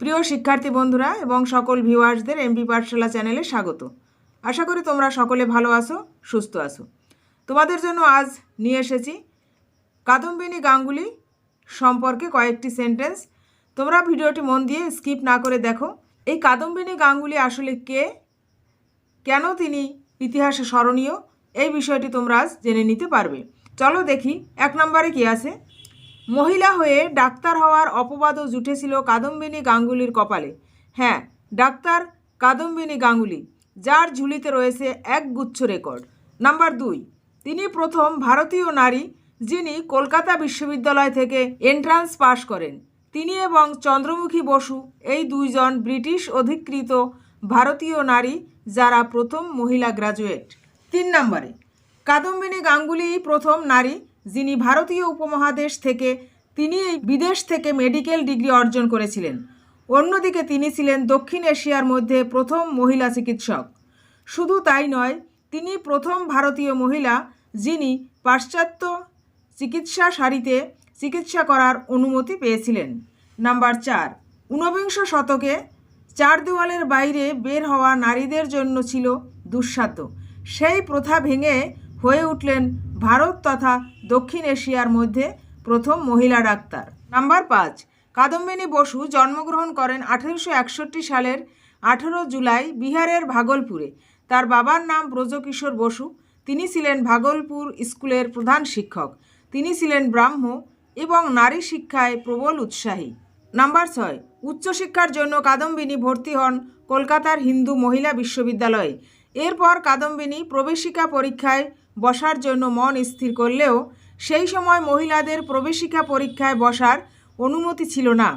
প্রিয় শিক্ষার্থী বন্ধুরা এবং সকল ভিউয়ার্সদের এমপি পাঠশালা চ্যানেলে স্বাগত। আশা করি তোমরা সকলে ভালো আছো, সুস্থ আছো। তোমাদের জন্য আজ নিয়ে এসেছি কাদম্বিনী গাঙ্গুলি সম্পর্কে কয়েকটি সেন্টেন্স তোমরা ভিডিওটি মন দিয়ে স্কিপ না করে দেখো, এই কাদম্বিনী গাঙ্গুলি আসলে কে? কেন তিনি ইতিহাসে স্মরণীয়? এই বিষয়টি তোমরা আজ জেনে নিতে পারবে। চলো দেখি, এক নম্বরে কি আছে? মহিলা হয়ে ডাক্তার হওয়ার অপবাদও জুটেছিল কাদম্বিনী গাঙ্গুলির কপালে। হ্যাঁ ডাক্তার কাদম্বিনী গাঙ্গুলি, যার ঝুলিতে রয়েছে এক গুচ্ছ রেকর্ড। নাম্বার দুই, তিনি প্রথম ভারতীয় নারী যিনি কলকাতা বিশ্ববিদ্যালয় থেকে এন্ট্রান্স পাশ করেন। তিনি এবং চন্দ্রমুখী বসু এই দুইজন ব্রিটিশ অধিকৃত ভারতীয় নারী যারা প্রথম মহিলা গ্রাজুয়েট। তিন নম্বরে, কাদম্বিনী গাঙ্গুলি প্রথম নারী যিনি ভারতীয় উপমহাদেশ থেকে, তিনি বিদেশ থেকে মেডিকেল ডিগ্রি অর্জন করেছিলেন। অন্যদিকে তিনি ছিলেন দক্ষিণ এশিয়ার মধ্যে প্রথম মহিলা চিকিৎসক। শুধু তাই নয়, তিনি প্রথম ভারতীয় মহিলা যিনি পাশ্চাত্য চিকিৎসা সারিতে চিকিৎসা করার অনুমতি পেয়েছিলেন। নাম্বার চার, ঊনবিংশ শতকে চার দেওয়ালের বাইরে বের হওয়া নারীদের জন্য ছিল দুঃসাধ্য। সেই প্রথা ভেঙে হয়ে উঠলেন ভারত তথা দক্ষিণ এশিয়ার মধ্যে প্রথম মহিলা ডাক্তার। নাম্বার পাঁচ, কাদম্বিনী বসু জন্মগ্রহণ করেন আঠেরোশো একষট্টি সালের আঠেরো জুলাই বিহারের ভাগলপুরে। তার বাবার নাম ব্রজকিশোর বসু। তিনি ছিলেন ভাগলপুর স্কুলের প্রধান শিক্ষক। তিনি ছিলেন ব্রাহ্ম এবং নারী শিক্ষায় প্রবল উৎসাহী। নাম্বার ছয়, উচ্চশিক্ষার জন্য কাদম্বিনী ভর্তি হন কলকাতার হিন্দু মহিলা বিশ্ববিদ্যালয়ে। এরপর কাদম্বিনী প্রবেশিকা পরীক্ষায় বসার জন্য মন স্থির করলেও সেই সময় মহিলাদের প্রবেশিকা পরীক্ষায় বসার অনুমতি ছিল না।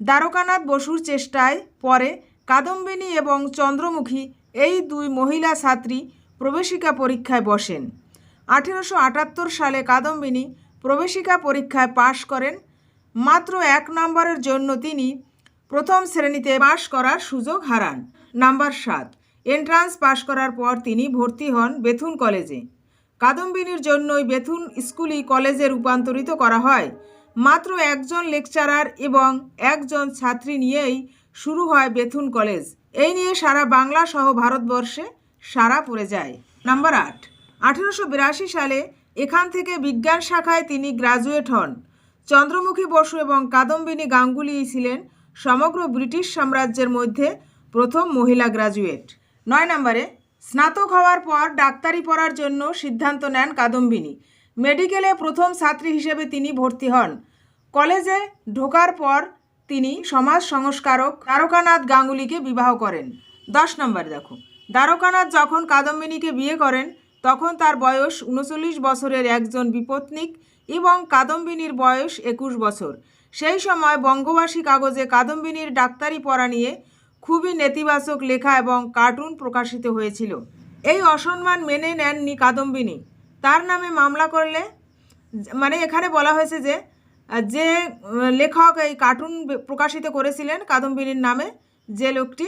দ্বারকানাথ বসুর চেষ্টায় পরে কাদম্বিনী এবং চন্দ্রমুখী এই দুই মহিলা ছাত্রী প্রবেশিকা পরীক্ষায় বসেন। আঠেরোশো আটাত্তর সালে কাদম্বিনী প্রবেশিকা পরীক্ষায় পাশ করেন। মাত্র এক নম্বরের জন্য তিনি প্রথম শ্রেণীতে পাশ করার সুযোগ হারান। নাম্বার সাত, এন্ট্রান্স পাশ করার পর তিনি ভর্তি হন বেথুন কলেজে। কাদম্বিনীর জন্যই বেথুন স্কুলই কলেজে রূপান্তরিত করা হয়। মাত্র একজন লেকচারার এবং একজন ছাত্রী নিয়েই শুরু হয় বেথুন কলেজ। এই নিয়ে সারা বাংলা সহ ভারতবর্ষে সারা পড়ে যায়। নাম্বার আট। আঠেরোশো সালে এখান থেকে বিজ্ঞান শাখায় তিনি গ্রাজুয়েট হন। চন্দ্রমুখী বসু এবং কাদম্বিনী গাঙ্গুলি ছিলেন সমগ্র ব্রিটিশ সাম্রাজ্যের মধ্যে প্রথম মহিলা গ্রাজুয়েট। নয় নম্বরে স্নাতক হওয়ার পর ডাক্তারি পড়ার জন্য সিদ্ধান্ত নেন কাদম্বিনী। মেডিকেলে প্রথম ছাত্রী হিসেবে তিনি ভর্তি হন। কলেজে ঢোকার পর তিনি সমাজ সংস্কারক দ্বারকানাথ গাঙ্গুলিকে বিবাহ করেন। দশ নম্বর দেখো। দ্বারকানাথ যখন কাদম্বিনীকে বিয়ে করেন, তখন তার বয়স উনচল্লিশ বছরের একজন বিপত্নিক এবং কাদম্বিনীর বয়স একুশ বছর। সেই সময় বঙ্গবাসী কাগজে কাদম্বিনীর ডাক্তারি পড়া নিয়ে খুবই নেতিবাচক লেখা এবং কার্টুন প্রকাশিত হয়েছিল। এই অসম্মান মেনে নেননি কাদম্বিনী। তার নামে মামলা করলে মানে এখানে বলা হয়েছে যে যে লেখক এই কার্টুন প্রকাশিত করেছিলেন কাদম্বিনীর নামে, যে লোকটি,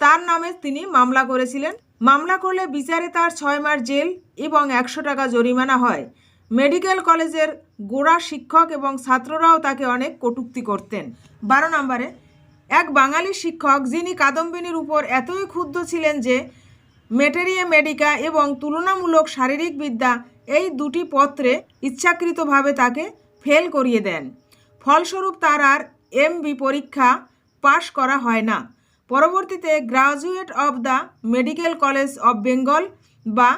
তার নামে তিনি মামলা করেছিলেন। মামলা করলে বিচারে তার ছয় মাস জেল এবং একশো টাকা জরিমানা হয়। মেডিকেল কলেজের গোড়া শিক্ষক এবং ছাত্ররাও তাকে অনেক কটূক্তি করতেন। বারো নম্বরে এক বাঙালি শিক্ষক যিনি কাদম্বিনীর উপর এতই ক্ষুব্ধ ছিলেন যে মেটেরিয়া মেডিকা এবং তুলনামূলক শারীরিক বিদ্যা এই দুটি পত্রে ইচ্ছাকৃতভাবে তাকে ফেল করিয়ে দেন। ফলস্বরূপ তার আর এমবি পরীক্ষা পাশ করা হয় না। পরবর্তীতে graduate of the medical college of Bengal বা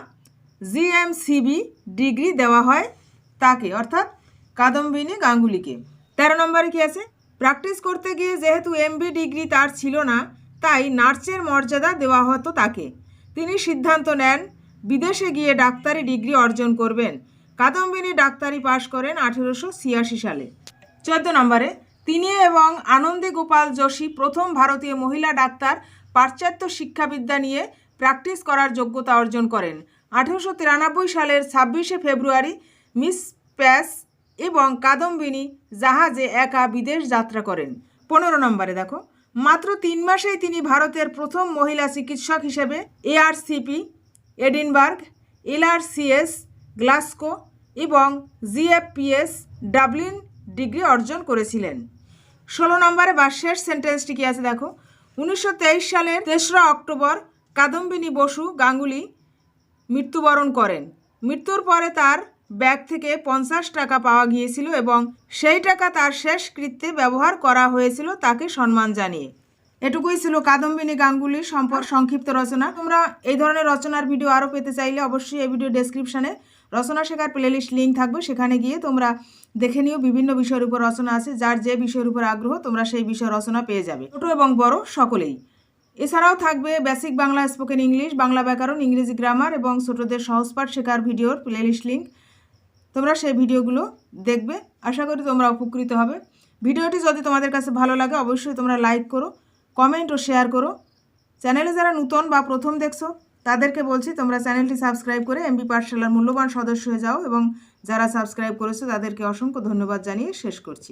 জিএমসিবি ডিগ্রি দেওয়া হয় তাকে, অর্থাৎ কাদম্বিনী গাঙ্গুলিকে। তেরো নম্বরে কি আছে? প্র্যাকটিস করতে গিয়ে যেহেতু এমবি ডিগ্রি তার ছিল না, তাই নার্সের মর্যাদা দেওয়া হতো তাকে। তিনি সিদ্ধান্ত নেন, বিদেশে গিয়ে ডাক্তারি ডিগ্রি অর্জন করবেন। কাদম্বিনী ডাক্তারি পাশ করেন আঠেরোশো ছিয়াশি সালে। চোদ্দ নম্বরে, তিনি এবং আনন্দী গোপাল যোশী প্রথম ভারতীয় মহিলা ডাক্তার, পাশ্চাত্য শিক্ষাবিদ্যা নিয়ে প্র্যাকটিস করার যোগ্যতা অর্জন করেন। আঠেরোশো তিরানব্বই সালের ছাব্বিশে ফেব্রুয়ারি, মিস প্যাস এবং কাদম্বিনী জাহাজে একা বিদেশ যাত্রা করেন। পনেরো নম্বরে দেখো, মাত্র তিন মাসেই তিনি ভারতের প্রথম মহিলা চিকিৎসক হিসেবে এআরসিপি এডিনবার্গ এলআরসিএস গ্লাস্কো এবং জিএফপিএস ডাবলিন ডিগ্রি অর্জন করেছিলেন। ষোলো নম্বরে বা শেষ সেন্টেন্সটি কি আছে দেখো, উনিশশো তেইশ সালের তেসরা অক্টোবর কাদম্বিনী বসু গাঙ্গুলি মৃত্যুবরণ করেন। মৃত্যুর পরে তার ব্যাগ থেকে পঞ্চাশ টাকা পাওয়া গিয়েছিল এবং সেই টাকা তার শেষ কৃত্যে ব্যবহার করা হয়েছিল তাকে সম্মান জানিয়ে। এটুকুই ছিল কাদম্বিনী গাঙ্গুলির সম্পর্ক সংক্ষিপ্ত রচনা। তোমরা এই ধরনের রচনার ভিডিও আরও পেতে চাইলে অবশ্যই এই ভিডিও ডেসক্রিপশানে রচনা শেখার প্লেলিস্ট লিঙ্ক থাকবে। সেখানে গিয়ে তোমরা দেখে নিও বিভিন্ন বিষয়ের উপর রচনা আছে, যার যে বিষয়ের উপর আগ্রহ তোমরা সেই বিষয় রচনা পেয়ে যাবে। ছোট এবং বড় সকলেই। এছাড়াও থাকবে basic Bangla spoken English Bangla ব্যাকরণ ইংরেজি গ্রামার এবং ছোটদের সহজপাঠ শেখার ভিডিওর প্লেলিস্ট লিঙ্ক তোমরা সেই ভিডিওগুলো দেখবে। আশা করি তোমরা উপকৃত হবে। ভিডিওটি যদি তোমাদের কাছে ভালো লাগে, অবশ্যই তোমরা লাইক করো, কমেন্ট ও শেয়ার করো। চ্যানেলে যারা নূতন বা প্রথম দেখছ, তাদেরকে বলছি, তোমরা চ্যানেলটি সাবস্ক্রাইব করে এমবি পাঠশালার মূল্যবান সদস্য হয়ে যাও এবং যারা সাবস্ক্রাইব করেছ, তাদেরকে অসংখ্য ধন্যবাদ জানিয়ে শেষ করছি।